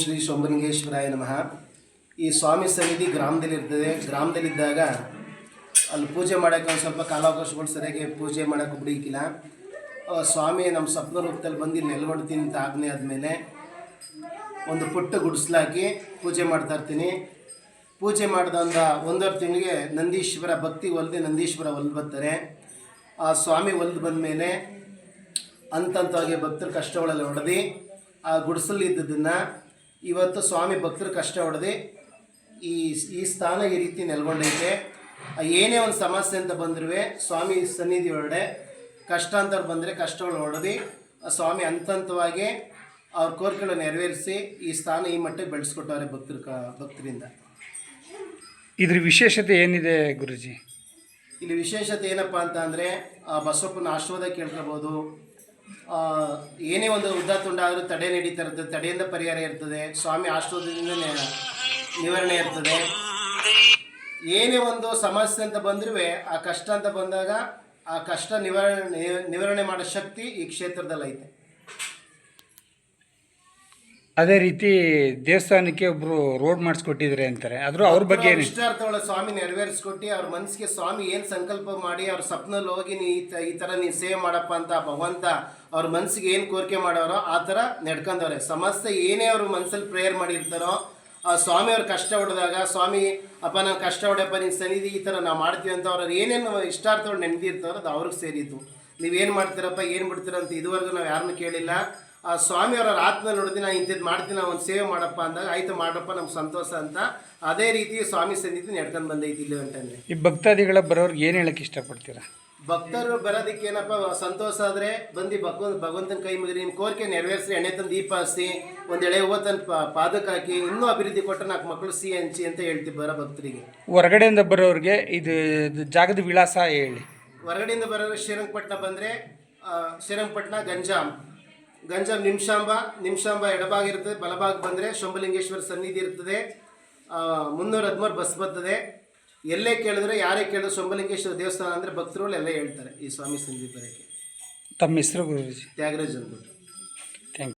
ಶ್ರೀ ಸೋಮಲಿಂಗೇಶ್ವರಾಯ ನಮಃ. ಈ ಸ್ವಾಮಿ ಸನ್ನಿಧಿ ಗ್ರಾಮದಲ್ಲಿರ್ತದೆ. ಗ್ರಾಮದಲ್ಲಿದ್ದಾಗ ಅಲ್ಲಿ ಪೂಜೆ ಮಾಡೋಕ್ಕೆ ಒಂದು ಸ್ವಲ್ಪ ಕಾಲಾವಕಾಶಗಳು ಸರಿಯಾಗಿ ಪೂಜೆ ಮಾಡೋಕ್ಕೆ ಬಿಡಿಕಿಲ್ಲ ಆ ಸ್ವಾಮಿ ನಮ್ಮ ಸ್ವಪ್ನ ರೂಪದಲ್ಲಿ ಬಂದು ಇಲ್ಲಿ ನೆಲ್ಗೊಡ್ತೀನಿ ಅಂತ ಆಜ್ಞೆ ಆದಮೇಲೆ ಒಂದು ಪುಟ್ಟ ಗುಡಿಸ್ಲಾಕಿ ಪೂಜೆ ಮಾಡ್ತಾ ಇರ್ತೀನಿ. ಪೂಜೆ ಮಾಡಿದ ಒಂದು ಒಂದೂವರೆ ತಿಂಗಳಿಗೆ ನಂದೀಶ್ವರ ಭಕ್ತಿ ಒಲ್ದೆ ನಂದೀಶ್ವರ ಒಲ್ದು ಬರ್ತಾರೆ. ಆ ಸ್ವಾಮಿ ಒಲ್ದು ಬಂದಮೇಲೆ ಅಂತಂತವಾಗಿ ಭಕ್ತರ ಕಷ್ಟಗಳೆಲ್ಲ ಹೊಡೆದು ಆ ಗುಡಿಸಲು ಇದ್ದದನ್ನು ಇವತ್ತು ಸ್ವಾಮಿ ಭಕ್ತರು ಕಷ್ಟ ಹೊಡೆದು ಈ ಈ ಸ್ಥಾನ ಈ ರೀತಿ ನೆಲ್ಗೊಂಡೈತೆ. ಏನೇ ಒಂದು ಸಮಸ್ಯೆ ಅಂತ ಬಂದರೂ ಸ್ವಾಮಿ ಸನ್ನಿಧಿ ಒಳಗಡೆ ಕಷ್ಟ ಅಂತ ಬಂದರೆ ಕಷ್ಟಗಳು ಹೊಡೆದು ಆ ಸ್ವಾಮಿ ಹಂತ ಹಂತವಾಗಿ ಅವ್ರ ಕೋರಿಕೆಗಳು ನೆರವೇರಿಸಿ ಈ ಸ್ಥಾನ ಈ ಮಟ್ಟಕ್ಕೆ ಬೆಳೆಸ್ಕೊಟ್ಟವ್ರೆ ಭಕ್ತರು ಕ ಭಕ್ತರಿಂದ. ಇದ್ರ ವಿಶೇಷತೆ ಏನಿದೆ ಗುರುಜಿ? ಇಲ್ಲಿ ವಿಶೇಷತೆ ಏನಪ್ಪ ಅಂತ ಅಂದರೆ ಬಸವಪ್ಪನ ಆಶೀರ್ವಾದ ಕೇಳ್ಕೊಬೋದು ಏನೇ ಒಂದು ಉದ್ದಾತುಂಡ ಆದರೂ ತಡೆ ನಡೀತಾ ಇರ್ತದೆ ತಡೆಯಿಂದ ಪರಿಹಾರ ಇರ್ತದೆ, ಸ್ವಾಮಿ ಆಶೀರ್ವಾದದಿಂದ ನಿವಾರಣೆ ಇರ್ತದೆ. ಏನೇ ಒಂದು ಸಮಸ್ಯೆ ಅಂತ ಬಂದ್ರೂ ಆ ಕಷ್ಟ ಅಂತ ಬಂದಾಗ ಆ ಕಷ್ಟ ನಿವಾರಣೆ ನಿವಾರಣೆ ಮಾಡೋ ಶಕ್ತಿ ಈ ಕ್ಷೇತ್ರದಲ್ಲಿ ಐತೆ ಅದೇ ರೀತಿ ದೇವಸ್ಥಾನಕ್ಕೆ ಒಬ್ರು ರೋಡ್ ಮಾಡಿಸ್ಕೊಟ್ಟಿದ್ರೆ ಅಂತಾರೆ. ಆದ್ರೂ ಅವ್ರ ಬಗ್ಗೆ ಏನು ಇಷ್ಟಾರ್ಥಗಳ ಸ್ವಾಮಿ ನೆರವೇರಿಸ್ಕೊಟ್ಟು ಅವ್ರ ಮನಸ್ಸಿಗೆ ಸ್ವಾಮಿ ಏನು ಸಂಕಲ್ಪ ಮಾಡಿ ಅವ್ರ ಸ್ವಪ್ನಲ್ಲಿ ಹೋಗಿ ನೀ ಈ ತ- ಈ ಥರ ನೀನು ಸೇವೆ ಮಾಡಪ್ಪ ಅಂತ ಭಗವಂತ ಅವ್ರ ಮನಸ್ಸಿಗೆ ಏನು ಕೋರಿಕೆ ಮಾಡೋರೋ ಆ ಥರ ನಡ್ಕೊಂಡವ್ರೆ. ಸಮಸ್ಯೆ ಏನೇ ಅವ್ರ ಮನ್ಸಲ್ಲಿ ಪ್ರೇಯರ್ ಮಾಡಿರ್ತಾರೋ ಆ ಸ್ವಾಮಿ ಅವ್ರ ಕಷ್ಟ ಹೊಡೆದಾಗ ಸ್ವಾಮಿ ಅಪ್ಪ ನಾನು ಕಷ್ಟ ಹೊಡೆಪ್ಪ ನಿನ್ನ ಸನ್ನಿಧಿ ಈ ಥರ ನಾವು ಮಾಡ್ತೀವಿ ಅಂತ ಅವ್ರ ಏನೇನು ಇಷ್ಟಾರ್ಥಗಳು ನೆನೆದಿರ್ತಾರೋ ಅದು ಅವ್ರಿಗೆ ಸೇರಿದ್ದು. ನೀವೇನು ಮಾಡ್ತೀರಪ್ಪ ಏನು ಬಿಡ್ತೀರ ಅಂತ ಇದುವರೆಗೂ ನಾವು ಯಾರನ್ನೂ ಕೇಳಿಲ್ಲ. ಆ ಸ್ವಾಮಿಯವರ ಆತ್ಮ ನೋಡಿದ್ರೆ ನಾನು ಇಂಥದ್ದು ಮಾಡ್ತೀನಿ ನಾವು ಒಂದು ಸೇವೆ ಮಾಡಪ್ಪ ಅಂದಾಗ ಆಯ್ತು ಮಾಡಪ್ಪ ನಮ್ಗೆ ಸಂತೋಷ ಅಂತ ಅದೇ ರೀತಿ ಸ್ವಾಮಿ ಸನ್ನಿಧಿ ನಡ್ಕೊಂಡು ಬಂದೈತಿ ಇಲ್ಲ ಅಂತಂದ್ರೆ. ಈ ಭಕ್ತಾದಿಗಳ ಬರೋರ್ಗೆ ಏನು ಹೇಳಕ್ಕೆ ಇಷ್ಟಪಡ್ತೀರಾ? ಭಕ್ತರು ಬರೋದಕ್ಕೆ ಏನಪ್ಪ ಸಂತೋಷ ಆದರೆ ಬಂದು ಭಗವಂತ ಭಗವಂತನ ಕೈ ಮುಗಿರಿ ನಿಮ್ಮ ಕೋರಿಕೆ ನೆರವೇರಿಸಿ ಎಣ್ಣೆ ತಂದು ದೀಪ ಹಸಿ ಒಂದು ಎಳೆ ಹೂವು ತಂದು ಪ ಪಾದಕ್ಕೆ ಹಾಕಿ ಇನ್ನೂ ಅಭಿವೃದ್ಧಿ ಕೊಟ್ಟು ನಾಲ್ಕು ಮಕ್ಕಳು ಸಿ ಹಂಚಿ ಅಂತ ಹೇಳ್ತೀವಿ ಬರೋ ಭಕ್ತರಿಗೆ. ಹೊರಗಡೆಯಿಂದ ಬರೋರಿಗೆ ಇದು ಇದು ಜಾಗದ ವಿಳಾಸ ಹೇಳಿ. ಹೊರಗಡೆಯಿಂದ ಬರೋರು ಶ್ರೀರಂಗಪಟ್ಟಣ ಬಂದರೆ ಶ್ರೀರಂಗಪಟ್ಟಣ ಗಂಜಾಮ್. ಗಂಜಾಮ್ ನಿಮಿಷಾಂಬ ನಿಮಿಷಾಂಬ ಎಡಭಾಗ ಇರ್ತದೆ ಬಲಭಾಗ ಬಂದರೆ ಶಂಭಲಿಂಗೇಶ್ವರ ಸನ್ನಿಧಿ ಇರ್ತದೆ ಮುನ್ನೂರು ಮುನ್ನೂರ ಹದಿಮೂರು ಬಸ್ ಬರ್ತದೆ. ಎಲ್ಲೇ ಕೇಳಿದ್ರೆ ಯಾರೇ ಕೇಳಿದ್ರು ಶಂಭಲಿಂಗೇಶ್ವರ ದೇವಸ್ಥಾನ ಅಂದರೆ ಭಕ್ತರುಗಳು ಎಲ್ಲ ಹೇಳ್ತಾರೆ ಈ ಸ್ವಾಮಿ ಸನ್ನಿಧಿ ಬರೋಕ್ಕೆ. ತಮ್ಮ ಹೆಸರು ಗುರುಜಿ. ತ್ಯಾಗರಾಜ್ ಅಂದ್ಬಿಟ್ಟು.